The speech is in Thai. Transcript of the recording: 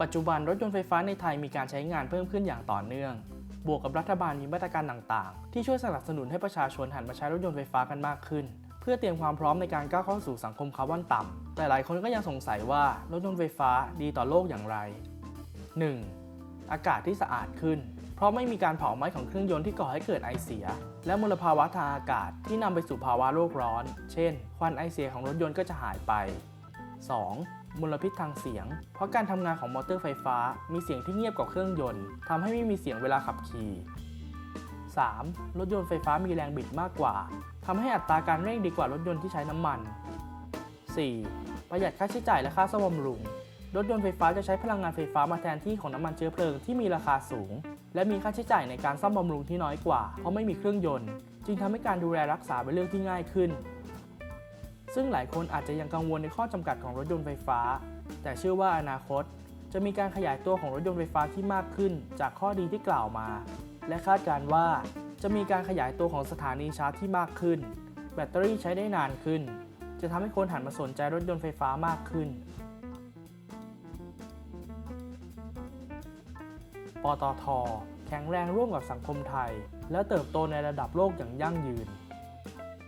ปัจจุบันรถยนต์ไฟฟ้าในไทยมีการใช้งานเพิ่มขึ้นอย่างต่อเนื่อง บวกกับรัฐบาลมีมาตรการต่างๆ ที่ช่วยสนับสนุนให้ประชาชนหันมาใช้รถยนต์ไฟฟ้ากันมากขึ้น เพื่อเตรียมความพร้อมในการก้าวเข้าสู่สังคมคาร์บอนต่ำแต่หลายคนก็ยังสงสัยว่ารถยนต์ไฟฟ้าดีต่อโลกอย่างไร 1. อากาศที่สะอาดขึ้น เพราะไม่มีการเผาไหม้ของเครื่องยนต์ที่ก่อให้เกิดไอเสีย และมลภาวะทางอากาศที่นำไปสู่ภาวะโลกร้อน เช่น ควันไอเสียของรถยนต์ก็จะหายไป 2. มลพิษทางเสียง เพราะการทำงานของมอเตอร์ไฟฟ้า มีเสียงที่เงียบกว่าเครื่องยนต์ทำให้ไม่มีเสียงเวลาขับขี่ 3. รถยนต์ไฟฟ้ามีแรงบิดมากกว่าทำให้อัตราการเร่งดีกว่ารถยนต์ที่ใช้น้ำมัน 4. ประหยัดค่าใช้จ่ายและค่าซ่อมบำรุง รถยนต์ไฟฟ้าจะใช้พลังงานไฟฟ้ามาแทนที่ของน้ำมันเชื้อเพลิงที่มีราคาสูง และมีค่าใช้จ่ายในการซ่อมบำรุงที่น้อยกว่า เพราะไม่มีเครื่องยนต์ จึงทำให้การดูแลรักษาเป็นเรื่องที่ง่ายขึ้น ซึ่งหลายคนอาจจะยังกังวลในข้อจำกัดของรถยนต์ไฟฟ้า แต่เชื่อว่าอนาคต จะมีการขยายตัวของรถยนต์ไฟฟ้าที่มากขึ้น จากข้อดีที่กล่าวมา และคาดการณ์ว่า จะมีการขยายตัวของสถานีชาร์จที่มากขึ้น แบตเตอรี่ใช้ได้นานขึ้น จะทำให้คนหันมาสนใจรถยนต์ไฟฟ้ามากขึ้น ปตท แข็งแรงร่วมกับสังคมไทย และเติบโตในระดับโลกอย่างยั่งยืน